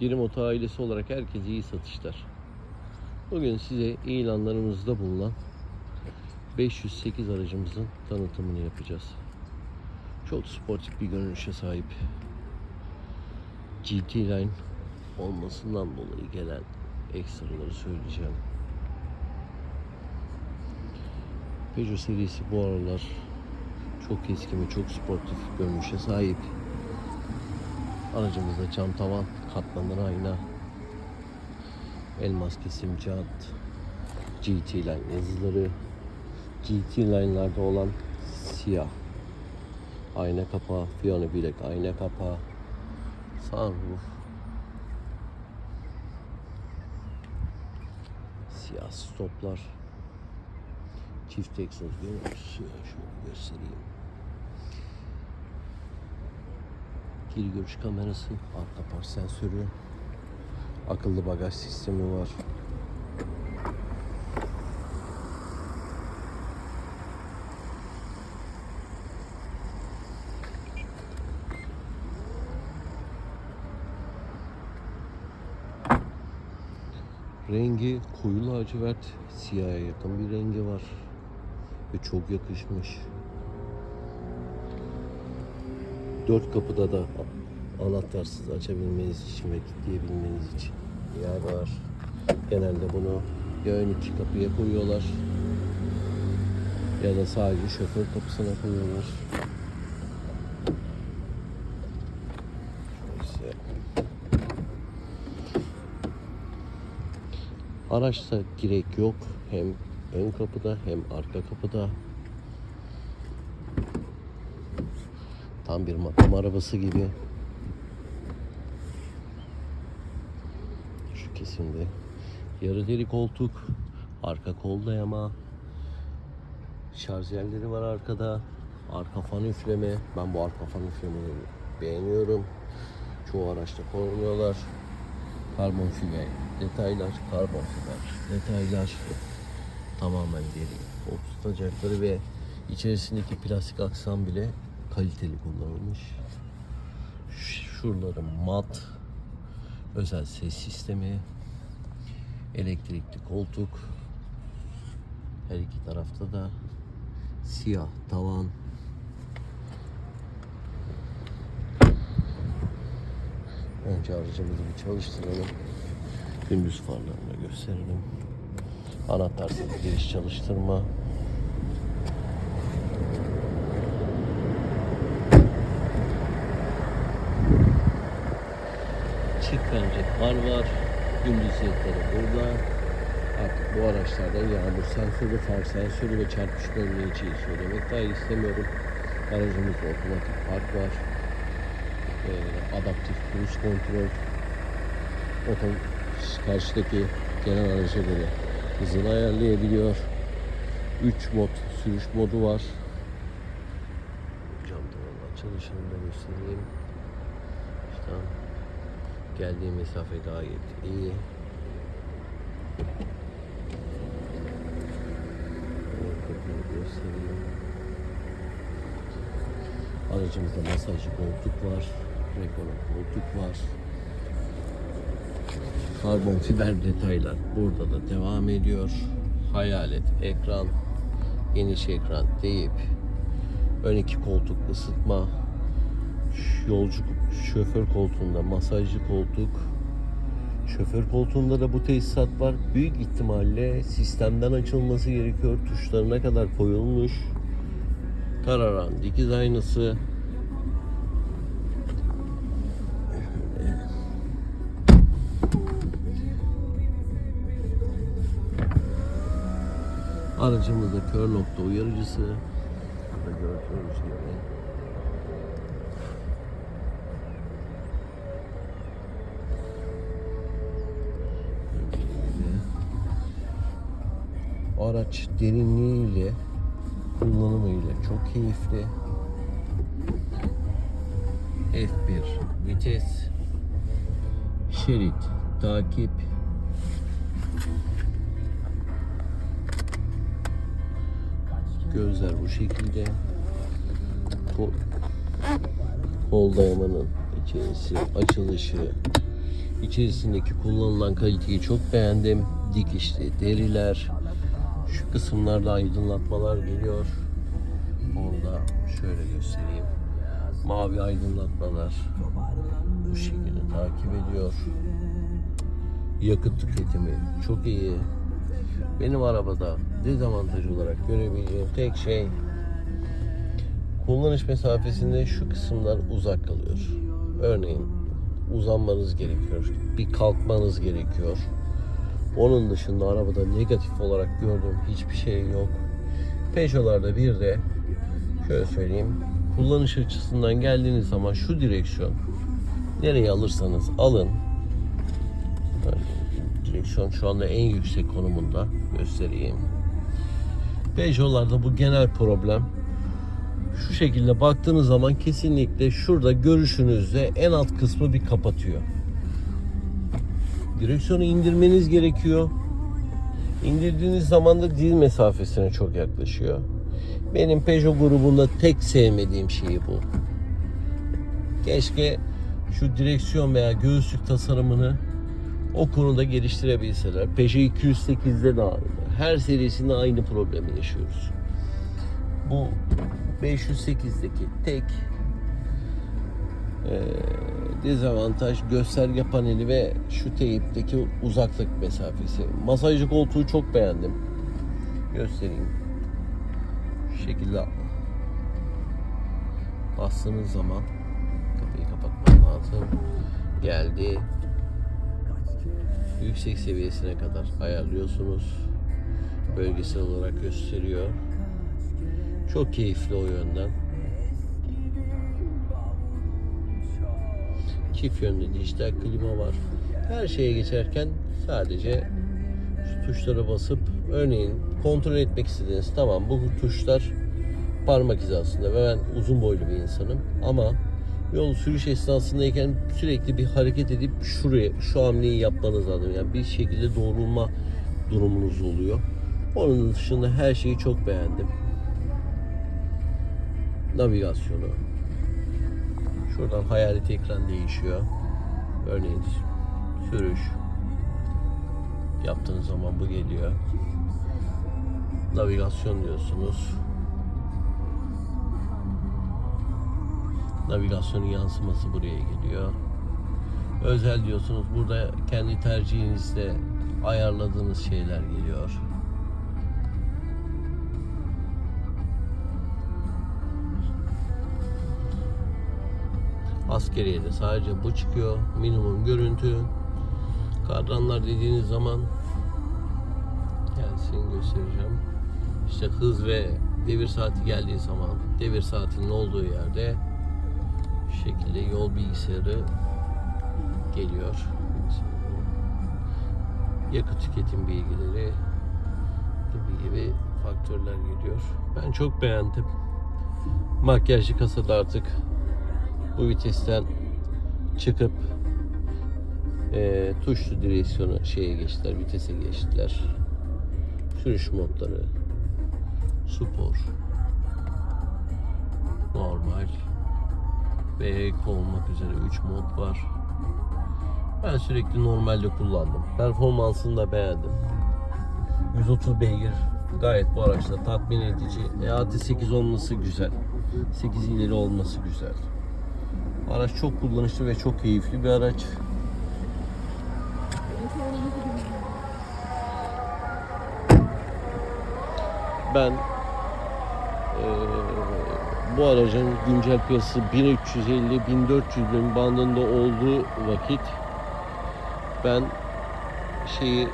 Girim Oto ailesi olarak herkese iyi satışlar. Bugün size ilanlarımızda bulunan 508 aracımızın tanıtımını yapacağız. Çok sportif bir görünüşe sahip. GT Line olmasından dolayı gelen ekstraları söyleyeceğim. Peugeot serisi bu aralar çok eski ve çok sportif görünüşe sahip. Aracımızda cam tavan, katlanır ayna, elmas kesim jant, GT Line yazıları, GT Line'larda olan siyah. Ayna kapağı, fiyano bilek ayna kapağı, sunroof, siyah stoplar, çift egzoz görüyoruz. Şöyle göstereyim. Geri görüş kamerası, arka park sensörü, akıllı bagaj sistemi var. Rengi koyu lacivert, siyaha yakın bir rengi var ve çok yakışmış. Dört kapıda da anahtarsız açabilmeniz için ve kilitleyebilmeniz için yer var. Genelde bunu ya ön iki kapıya koyuyorlar ya da sadece şoför kapısına koyuyorlar. Şöyle. Araçta direk yok. Hem ön kapıda hem arka kapıda. Tam bir makam arabası gibi. Şu kesimde. Yarı deri koltuk. Arka kol dayama. Şarj yerleri var arkada. Arka fan üfleme. Ben bu arka fan üflemeleri beğeniyorum. Çoğu araçta koymuyorlar. Karbon fiber detaylar, karbon fiber detaylar tamamen deri. O tutacakları ve içerisindeki plastik aksam bile kaliteli kullanılmış. Şuraları mat, özel ses sistemi, elektrikli koltuk. Her iki tarafta da siyah tavan. Önce aracımızı bir çalıştıralım. Gündüz farlarını gösterelim. Anahtarsız giriş çalıştırma. Çift bence far var. Gündüz ledleri burada. Artık bu araçlarda yağmur sensörü, far sensörü ve çarpışma önleyiciyi söylemek dahi istemiyorum. Aracımızda otomatik park var. Ee, adaptif cruise kontrol. Otom karşıdaki gelen araca göre hızını ayarlayabiliyor. 3 mod sürüş modu var. Cam tavan açılışını da göstereyim. İşte geldiği mesafe gayet iyi. Aracımızda masajlı koltuk var. Rekona koltuk var. Karbon fiber detaylar burada da devam ediyor. Hayalet ekran, geniş ekran deyip ön iki koltuk ısıtma, yolcu şoför koltuğunda masajlı koltuk. Şoför koltuğunda da bu tesisat var. Büyük ihtimalle sistemden açılması gerekiyor. Tuşlarına kadar koyulmuş. Kararan dikiz aynası. Aracımızda kör nokta uyarıcısı. Burada gördüğünüz gibi. Araç derinliğiyle, kullanımıyla çok keyifli. F1 vites, şerit, takip, Gözler bu şekilde. Kol, kol dayamanın içerisi, açılışı, İçerisindeki kullanılan kaliteyi çok beğendim. Dikişli deriler. Şu kısımlarda aydınlatmalar geliyor. Orada şöyle göstereyim. Mavi aydınlatmalar bu şekilde takip ediyor. Yakıt tüketimi çok iyi. Benim arabada dezavantaj olarak görebileceğim tek şey kullanış mesafesinde şu kısımlar uzak kalıyor. Örneğin uzanmanız gerekiyor. Bir kalkmanız gerekiyor. Onun dışında arabada negatif olarak gördüğüm hiçbir şey yok. Peugeot'larda bir de şöyle söyleyeyim. Kullanış açısından geldiğiniz zaman şu direksiyon nereye alırsanız alın. Direksiyon şu anda en yüksek konumunda göstereyim. Peugeot'larda bu genel problem. Şu şekilde baktığınız zaman kesinlikle şurada görüşünüzde en alt kısmı bir kapatıyor. Direksiyonu indirmeniz gerekiyor. İndirdiğiniz zaman da dil mesafesine çok yaklaşıyor. Benim Peugeot grubunda tek sevmediğim şey bu. Keşke şu direksiyon veya göğüslük tasarımını o konuda geliştirebilseler. Peugeot 208'de de aynı. Her serisinde aynı problemi yaşıyoruz. Bu 508'deki tek eee, dezavantaj gösterge paneli ve şu teyipteki uzaklık mesafesi. Masajlı koltuğu çok beğendim. Göstereyim. Şu şekilde bastığınız zaman kapıyı kapatmam lazım. Geldi. Yüksek seviyesine kadar ayarlıyorsunuz. Bölgesel olarak gösteriyor. Çok keyifli o yönden. Çift yönlü dijital klima var. Her şeye geçerken sadece şu tuşlara basıp örneğin kontrol etmek istediğiniz tamam bu tuşlar parmak hizasında ve ben uzun boylu bir insanım ama yol sürüş esnasındayken sürekli bir hareket edip şuraya şu hamleyi yapmanız lazım. Yani bir şekilde doğrulma durumunuz oluyor. Onun dışında her şeyi çok beğendim. Navigasyonu. Şuradan hayalet ekran değişiyor. Örneğin sürüş yaptığınız zaman bu geliyor. Navigasyon diyorsunuz. Navigasyonun yansıması buraya geliyor. Özel diyorsunuz. Burada kendi tercihinizle ayarladığınız şeyler geliyor. Askeriye de sadece bu çıkıyor. Minimum görüntü. Kadranlar dediğiniz zaman gelsin göstereceğim. İşte hız ve devir saati geldiği zaman devir saatinin olduğu yerde şu şekilde yol bilgisayarı geliyor. Yakıt tüketim bilgileri gibi gibi faktörler geliyor. Ben çok beğendim. Makyajlı kasada artık bu vitesten çıkıp e, tuşlu direksiyonu şeye geçtiler, vitese geçtiler. Sürüş modları, spor, normal ve eko olmak üzere 3 mod var. Ben sürekli normalde kullandım. Performansını da beğendim. 130 beygir gayet bu araçta tatmin edici. E, AT8 olması güzel. 8 ileri olması güzel. Araç çok kullanışlı ve çok keyifli bir araç. Ben eee, bu aracın güncel piyasası 1350-1400 bin bandında olduğu vakit ben şeyi eee,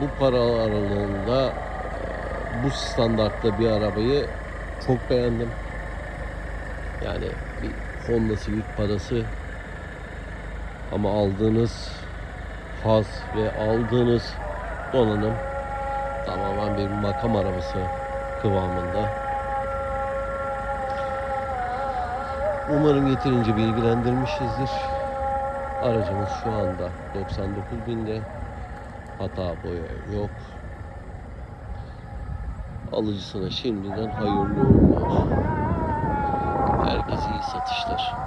bu para aralığında bu standartta bir arabayı çok beğendim. Yani bir Honda Civic parası ama aldığınız haz ve aldığınız donanım tamamen bir makam arabası kıvamında. Umarım yeterince bilgilendirmişizdir. Aracımız şu anda 99 binde. Hata boya yok. Alıcısına şimdiden hayırlı olsun. Herkese satışlar.